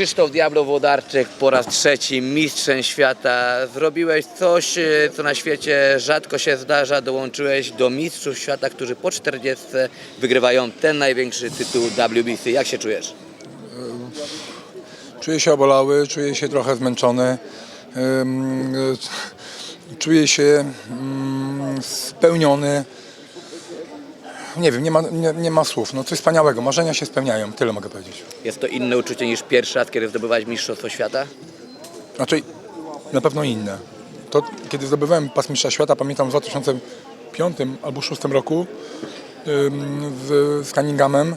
Krzysztof Diablo Włodarczyk po raz trzeci mistrzem świata. Zrobiłeś coś, e, co na świecie rzadko się zdarza. Dołączyłeś do mistrzów świata, którzy po 40 wygrywają ten największy tytuł WBC. Jak się czujesz? Czuję się obolały, czuję się trochę zmęczony. Y, Czuję się mm, spełniony. Nie wiem, nie ma, nie, nie ma słów. No coś wspaniałego. Marzenia się spełniają, tyle mogę powiedzieć. Jest to inne uczucie niż pierwszy raz, kiedy zdobywałeś mistrzostwo świata? Znaczy, na pewno inne. To, kiedy zdobywałem pas mistrza świata, pamiętam w 2005 albo 2006 roku ym, z, z Cunninghamem,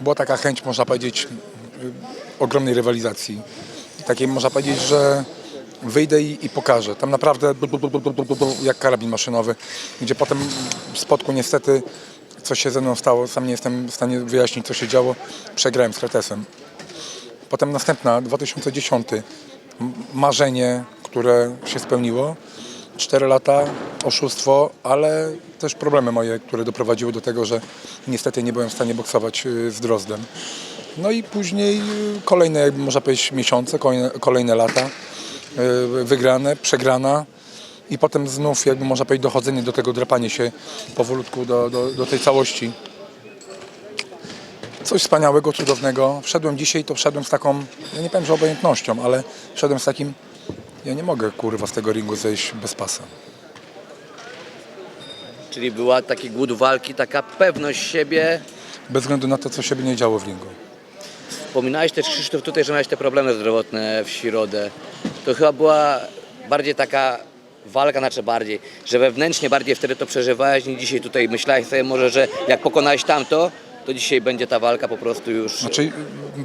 była taka chęć, można powiedzieć, y, ogromnej rywalizacji. Takiej, można powiedzieć, że wyjdę i, i pokażę. Tam naprawdę bu- bu- bu- bu- bu- bu- bu- jak karabin maszynowy, gdzie potem w spotku niestety coś się ze mną stało, sam nie jestem w stanie wyjaśnić, co się działo, przegrałem z Kretesem. Potem następna, 2010, m- marzenie, które się spełniło. Cztery lata, oszustwo, ale też problemy moje, które doprowadziły do tego, że niestety nie byłem w stanie boksować y, z Drozdem. No i później y, kolejne, można powiedzieć, miesiące, kolejne, kolejne lata, y, wygrane, przegrana i potem znów, jakby można powiedzieć, dochodzenie do tego, drapanie się powolutku do, do, do tej całości coś wspaniałego, cudownego. Wszedłem dzisiaj, to wszedłem z taką, ja nie powiem, że obojętnością, ale wszedłem z takim, ja nie mogę kurwa z tego ringu zejść bez pasa. Czyli była taki głód walki, taka pewność siebie. Bez względu na to, co się by nie działo w ringu. Wspominałeś też Krzysztof tutaj, że miałeś te problemy zdrowotne w środę. To chyba była bardziej taka walka, znaczy bardziej, że wewnętrznie bardziej wtedy to przeżywałeś niż dzisiaj tutaj myślałeś sobie może, że jak pokonałeś tamto, to dzisiaj będzie ta walka po prostu już... Znaczy,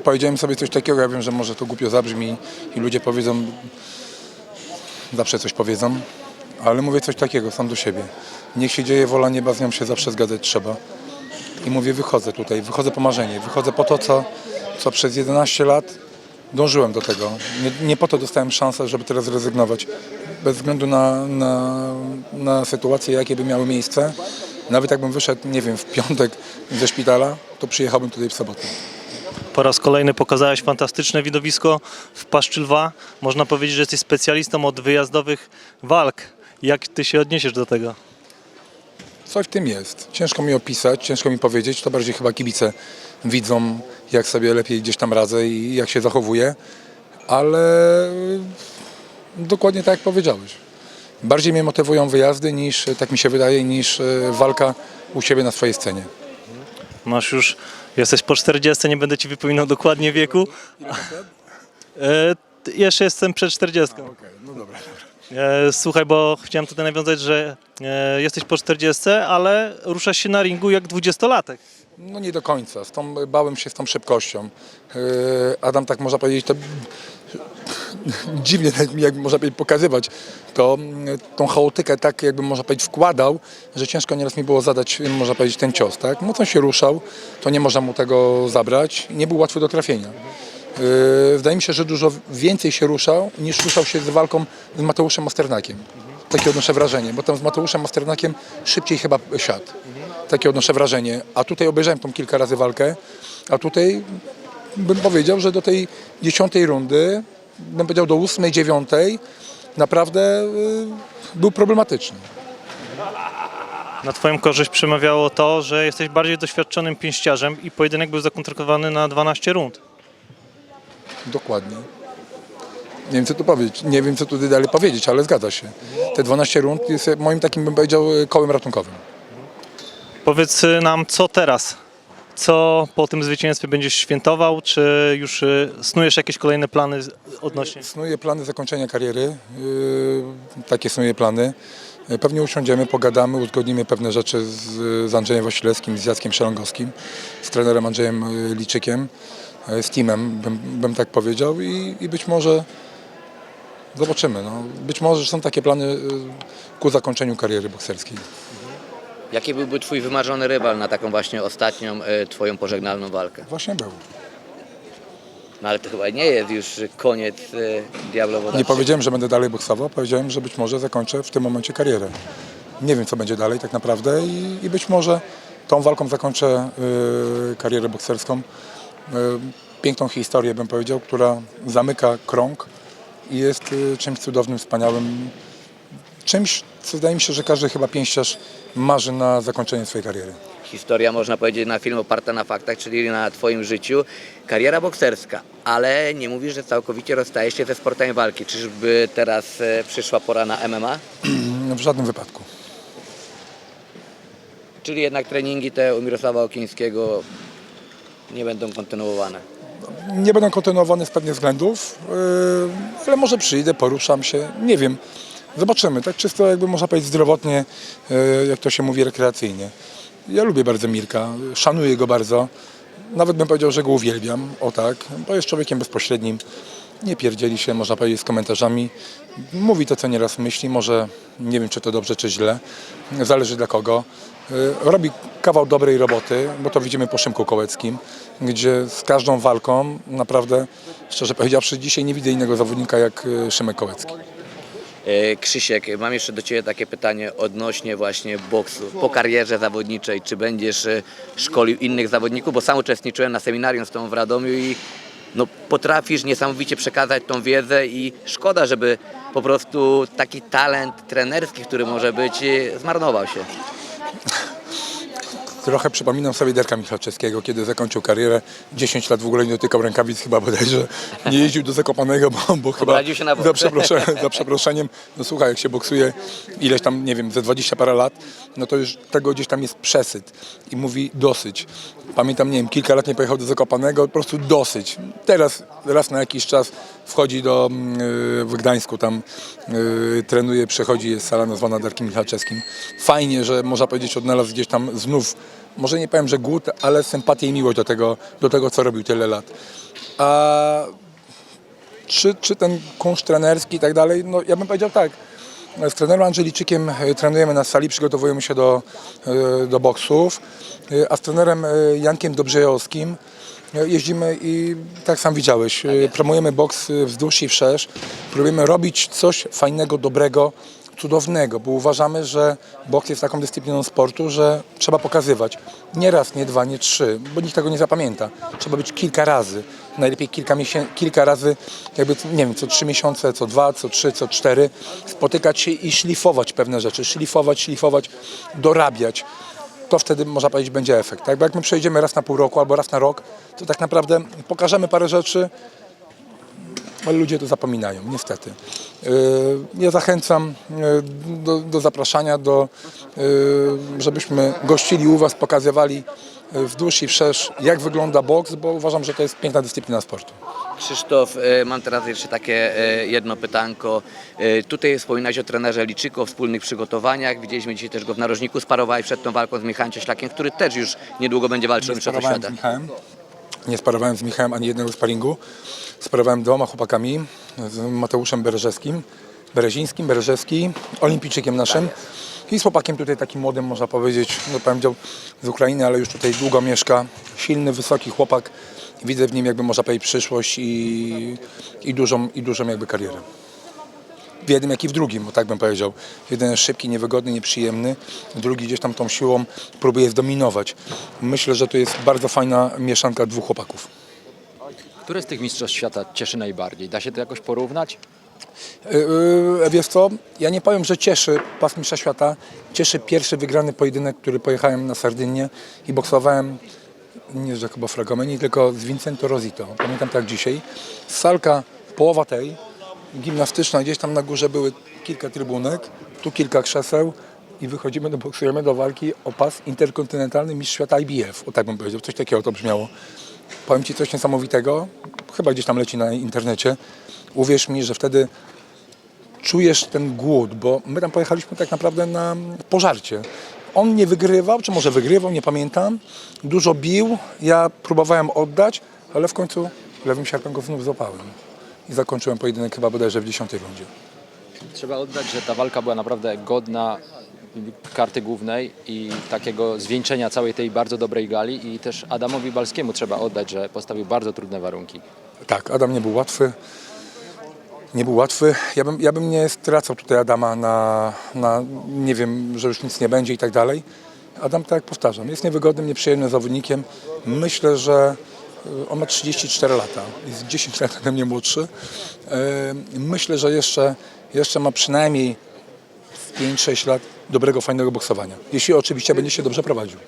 powiedziałem sobie coś takiego, ja wiem, że może to głupio zabrzmi i ludzie powiedzą, zawsze coś powiedzą, ale mówię coś takiego sam do siebie. Niech się dzieje wola nieba, z nią się zawsze zgadzać trzeba. I mówię, wychodzę tutaj, wychodzę po marzenie, wychodzę po to, co, co przez 11 lat dążyłem do tego. Nie, nie po to dostałem szansę, żeby teraz zrezygnować. Bez względu na, na, na sytuacje, jakie by miały miejsce. Nawet jakbym wyszedł, nie wiem, w piątek ze szpitala, to przyjechałbym tutaj w sobotę. Po raz kolejny pokazałeś fantastyczne widowisko w Paszczy Lwa. Można powiedzieć, że jesteś specjalistą od wyjazdowych walk. Jak ty się odniesiesz do tego? Coś w tym jest. Ciężko mi opisać, ciężko mi powiedzieć. To bardziej chyba kibice widzą, jak sobie lepiej gdzieś tam radzę i jak się zachowuję. Ale dokładnie tak jak powiedziałeś. Bardziej mnie motywują wyjazdy niż, tak mi się wydaje, niż e, walka u siebie na swojej scenie. Masz już, jesteś po 40, nie będę ci wypominał dokładnie wieku. E, jeszcze jestem przed 40. no dobra. E, słuchaj, bo chciałem tutaj nawiązać, że e, jesteś po 40, ale ruszasz się na ringu jak 20-latek. No nie do końca. Z tą, bałem się z tą szybkością. Adam tak można powiedzieć, to dziwnie nawet mi jak można powiedzieć pokazywać, to mm, tą chaotykę tak jakby można powiedzieć wkładał, że ciężko nieraz mi było zadać, można powiedzieć, ten cios, tak? Mocno się ruszał, to nie można mu tego zabrać. Nie był łatwy do trafienia. Yy, Wydaje mi się, że dużo więcej się ruszał, niż ruszał się z walką z Mateuszem Masternakiem. Takie odnoszę wrażenie, bo tam z Mateuszem Masternakiem szybciej chyba siadł. Takie odnoszę wrażenie. A tutaj obejrzałem tą kilka razy walkę, a tutaj bym powiedział, że do tej dziesiątej rundy, bym powiedział do ósmej, dziewiątej, naprawdę y, był problematyczny. Na twoją korzyść przemawiało to, że jesteś bardziej doświadczonym pięściarzem i pojedynek był zakontraktowany na 12 rund. Dokładnie. Nie wiem, co tu powiedzieć. Nie wiem, co tu dalej powiedzieć, ale zgadza się. Te 12 rund jest moim takim, bym powiedział, y, kołem ratunkowym. Powiedz y, nam, co teraz? Co po tym zwycięstwie będziesz świętował? Czy już y, snujesz jakieś kolejne plany odnośnie? Snuję plany zakończenia kariery. Yy, takie snuję plany. Yy, Pewnie usiądziemy, pogadamy, uzgodnimy pewne rzeczy z, Andrzejem Wasilewskim, z Jackiem Szelongowskim, z trenerem Andrzejem Liczykiem, z teamem, bym, bym tak powiedział i, i być może zobaczymy. No. Być może są takie plany ku zakończeniu kariery bokserskiej. Jaki byłby twój wymarzony rywal na taką właśnie ostatnią e, twoją pożegnalną walkę? Właśnie był. No ale to chyba nie jest już koniec e, Diablo Nie powiedziałem, że będę dalej boksował, powiedziałem, że być może zakończę w tym momencie karierę. Nie wiem, co będzie dalej tak naprawdę i, i być może tą walką zakończę y, karierę bokserską. Y, piękną historię, bym powiedział, która zamyka krąg i jest y, czymś cudownym, wspaniałym. Czymś, co wydaje mi się, że każdy chyba pięściarz marzy na zakończenie swojej kariery. Historia, można powiedzieć, na film oparta na faktach, czyli na Twoim życiu. Kariera bokserska, ale nie mówisz, że całkowicie rozstajesz się ze sportem walki. Czyżby teraz e, przyszła pora na MMA? W żadnym wypadku. Czyli jednak treningi te u Mirosława Okińskiego nie będą kontynuowane. Nie będą kontynuowane z pewnych względów, yy, ale może przyjdę, poruszam się, nie wiem. Zobaczymy, tak czysto jakby można powiedzieć zdrowotnie, yy, jak to się mówi, rekreacyjnie. Ja lubię bardzo Mirka, szanuję go bardzo. Nawet bym powiedział, że go uwielbiam, o tak, bo jest człowiekiem bezpośrednim. Nie pierdzieli się, można powiedzieć, z komentarzami. Mówi to, co nieraz myśli, może nie wiem, czy to dobrze, czy źle. Zależy dla kogo. Y, Robi kawał dobrej roboty, bo to widzimy po Szymku Kołeckim, gdzie z każdą walką naprawdę, szczerze powiedziawszy, dzisiaj nie widzę innego zawodnika jak y, Szymek Kołecki. E, Krzysiek, mam jeszcze do Ciebie takie pytanie odnośnie właśnie boksu. Po karierze zawodniczej, czy będziesz e, szkolił innych zawodników? Bo sam uczestniczyłem na seminarium z Tobą w Radomiu i no, potrafisz niesamowicie przekazać tą wiedzę i szkoda, żeby po prostu taki talent trenerski, który może być, e, zmarnował się. Trochę przypominam sobie Derka Michalczewskiego, kiedy zakończył karierę. 10 lat w ogóle nie dotykał rękawic, chyba bodajże nie jeździł do Zakopanego, bo, bo chyba się na bok. za, przeproszeniem, za przeproszeniem, no słuchaj, jak się boksuje ileś tam, nie wiem, ze 20 parę lat, no to już tego gdzieś tam jest przesyt i mówi dosyć. Pamiętam, nie wiem, kilka lat nie pojechał do Zakopanego, po prostu dosyć. Teraz raz na jakiś czas wchodzi do, mm, y, w Gdańsku, tam y, trenuje, przechodzi, jest sala nazwana Darkiem Michalczewskim. Fajnie, że można powiedzieć odnalazł gdzieś tam znów, może nie powiem, że głód, ale sympatię i miłość do tego, do tego co robił tyle lat. A czy, czy ten kunszt trenerski i tak dalej, no ja bym powiedział tak. Z trenerem Andrzeliczykiem e, trenujemy na sali, przygotowujemy się do, e, do boksów, e, a z trenerem Jankiem Dobrzejowskim jeździmy i tak sam widziałeś, promujemy boks wzdłuż i wszerz, próbujemy robić coś fajnego, dobrego, cudownego, bo uważamy, że boks jest taką dyscypliną sportu, że trzeba pokazywać. Nie raz, nie dwa, nie trzy, bo nikt tego nie zapamięta. Trzeba być kilka razy. Najlepiej kilka, kilka razy, jakby, nie wiem, co trzy miesiące, co dwa, co trzy, co cztery, spotykać się i szlifować pewne rzeczy. Szlifować, szlifować, dorabiać. To wtedy, można powiedzieć, będzie efekt. Tak? Bo jak my przejdziemy raz na pół roku albo raz na rok, to tak naprawdę pokażemy parę rzeczy, ale ludzie to zapominają, niestety. Yy, Ja zachęcam yy, do, do zapraszania, do, yy, żebyśmy gościli u Was, pokazywali yy, wzdłuż i wszerz, jak wygląda boks, bo uważam, że to jest piękna dyscyplina sportu. Krzysztof, mam teraz jeszcze takie jedno pytanko. Tutaj wspominałeś o trenerze Liczyku, o wspólnych przygotowaniach. Widzieliśmy dzisiaj też go w narożniku, sparowałeś przed tą walką z Michałem Cieślakiem, który też już niedługo będzie walczył o Mistrzostwo Świata. z Michałem. Nie sparowałem z Michałem ani jednego sparingu. Sparowałem dwoma chłopakami, z Mateuszem Bereżewskim, Berezińskim, Bereżewski, olimpijczykiem naszym. I z chłopakiem tutaj takim młodym, można powiedzieć, no powiedział z Ukrainy, ale już tutaj długo mieszka. Silny, wysoki chłopak. Widzę w nim jakby można powiedzieć przyszłość i, i, dużą, i dużą jakby karierę. W jednym, jak i w drugim, bo tak bym powiedział. Jeden jest szybki, niewygodny, nieprzyjemny, drugi gdzieś tam tą siłą próbuje zdominować. Myślę, że to jest bardzo fajna mieszanka dwóch chłopaków. Które z tych mistrzostw świata cieszy najbardziej? Da się to jakoś porównać? Yy, wiesz co, ja nie powiem, że cieszy pas mistrza świata. Cieszy pierwszy wygrany pojedynek, który pojechałem na Sardynię i boksowałem nie z Jacobo Fragomeni, tylko z Vincento Rosito. Pamiętam tak dzisiaj. Salka połowa tej, gimnastyczna, gdzieś tam na górze były kilka trybunek, tu kilka krzeseł i wychodzimy, do, boksujemy do walki o pas interkontynentalny mistrz świata IBF. O tak bym powiedział, coś takiego to brzmiało. Powiem Ci coś niesamowitego, chyba gdzieś tam leci na internecie. Uwierz mi, że wtedy czujesz ten głód, bo my tam pojechaliśmy tak naprawdę na pożarcie. On nie wygrywał, czy może wygrywał, nie pamiętam. Dużo bił, ja próbowałem oddać, ale w końcu lewym sierpem go znów złapałem. I zakończyłem pojedynek chyba bodajże w 10 rundzie. Trzeba oddać, że ta walka była naprawdę godna karty głównej i takiego zwieńczenia całej tej bardzo dobrej gali i też Adamowi Balskiemu trzeba oddać, że postawił bardzo trudne warunki. Tak, Adam nie był łatwy. Nie był łatwy. Ja bym, ja bym nie stracał tutaj Adama na, na, nie wiem, że już nic nie będzie i tak dalej. Adam, tak jak powtarzam, jest niewygodnym, nieprzyjemnym zawodnikiem. Myślę, że On ma 34 lata, jest 10 lat ode mnie młodszy. Myślę, że jeszcze, jeszcze ma przynajmniej 5-6 lat dobrego, fajnego boksowania. Jeśli oczywiście będzie się dobrze prowadził.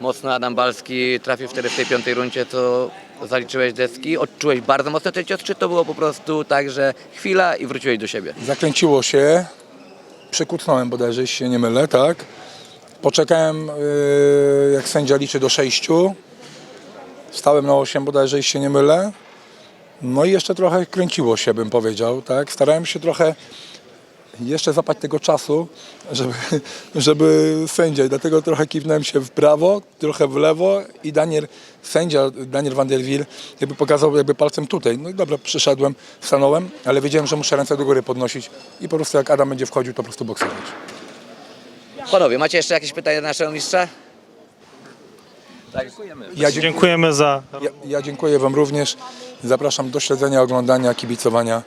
Mocno Adam Balski trafił wtedy w tej piątej rundzie, to zaliczyłeś deski. Odczułeś bardzo mocno ten cios, czy to było po prostu tak, że chwila i wróciłeś do siebie? Zakręciło się, przykucnąłem bodajże, jeśli się nie mylę, tak. Poczekałem, yy, jak sędzia liczy do sześciu. Stałem na 8 bodajże, jeśli się nie mylę. No i jeszcze trochę kręciło się, bym powiedział, tak. Starałem się trochę jeszcze zapać tego czasu, żeby, żeby sędzia, i dlatego trochę kiwnąłem się w prawo, trochę w lewo i Daniel, sędzia Daniel van der Wiel jakby pokazał jakby palcem tutaj. No i dobra, przyszedłem, stanąłem, ale wiedziałem, że muszę ręce do góry podnosić i po prostu jak Adam będzie wchodził, to po prostu boksować. Panowie, macie jeszcze jakieś pytania do naszego mistrza? Ja, dziękuję, Dziękujemy za ja, ja dziękuję Wam również. Zapraszam do śledzenia, oglądania, kibicowania.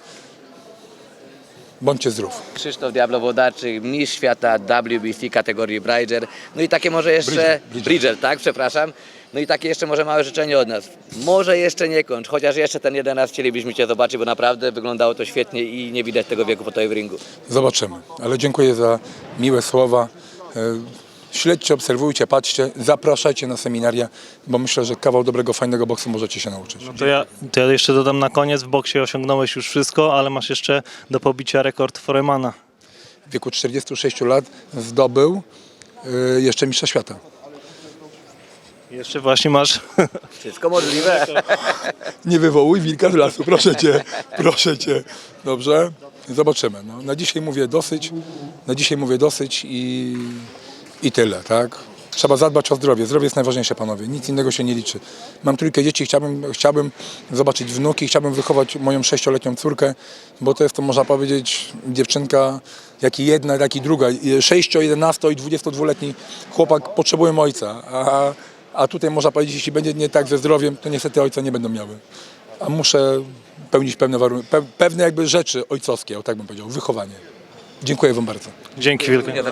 Bądźcie zdrów. Krzysztof Diablo Wodarczyk, mistrz świata WBC kategorii Bridger. No i takie może jeszcze... Bridger, Bridger, Bridger. tak, przepraszam. No i takie jeszcze może małe życzenie od nas. Może jeszcze nie kończ, chociaż jeszcze ten jeden raz chcielibyśmy Cię zobaczyć, bo naprawdę wyglądało to świetnie i nie widać tego wieku po tej w ringu. Zobaczymy. Ale dziękuję za miłe słowa. E, Śledźcie, obserwujcie, patrzcie, zapraszajcie na seminaria, bo myślę, że kawał dobrego, fajnego boksu możecie się nauczyć. To ja, to ja jeszcze dodam na koniec, w boksie osiągnąłeś już wszystko, ale masz jeszcze do pobicia rekord Foremana. W wieku 46 lat zdobył e, jeszcze mistrza świata. Jeszcze właśnie masz Wszystko możliwe. Nie wywołuj wilka z lasu, proszę cię, proszę cię. Dobrze? Zobaczymy. No, na dzisiaj mówię dosyć, na dzisiaj mówię dosyć i, i tyle, tak? Trzeba zadbać o zdrowie. Zdrowie jest najważniejsze, panowie. Nic innego się nie liczy. Mam trójkę dzieci, chciałbym, chciałbym zobaczyć wnuki, chciałbym wychować moją sześcioletnią córkę, bo to jest to, można powiedzieć, dziewczynka, jak i jedna, jak i druga. Sześcio, 11 i 22-letni chłopak potrzebują ojca, a, a tutaj można powiedzieć, jeśli będzie nie tak ze zdrowiem, to niestety ojca nie będą miały. A muszę pełnić pewne warunki, pe, pewne jakby rzeczy ojcowskie, o tak bym powiedział, wychowanie. Dziękuję Wam bardzo. Dzięki wielkie.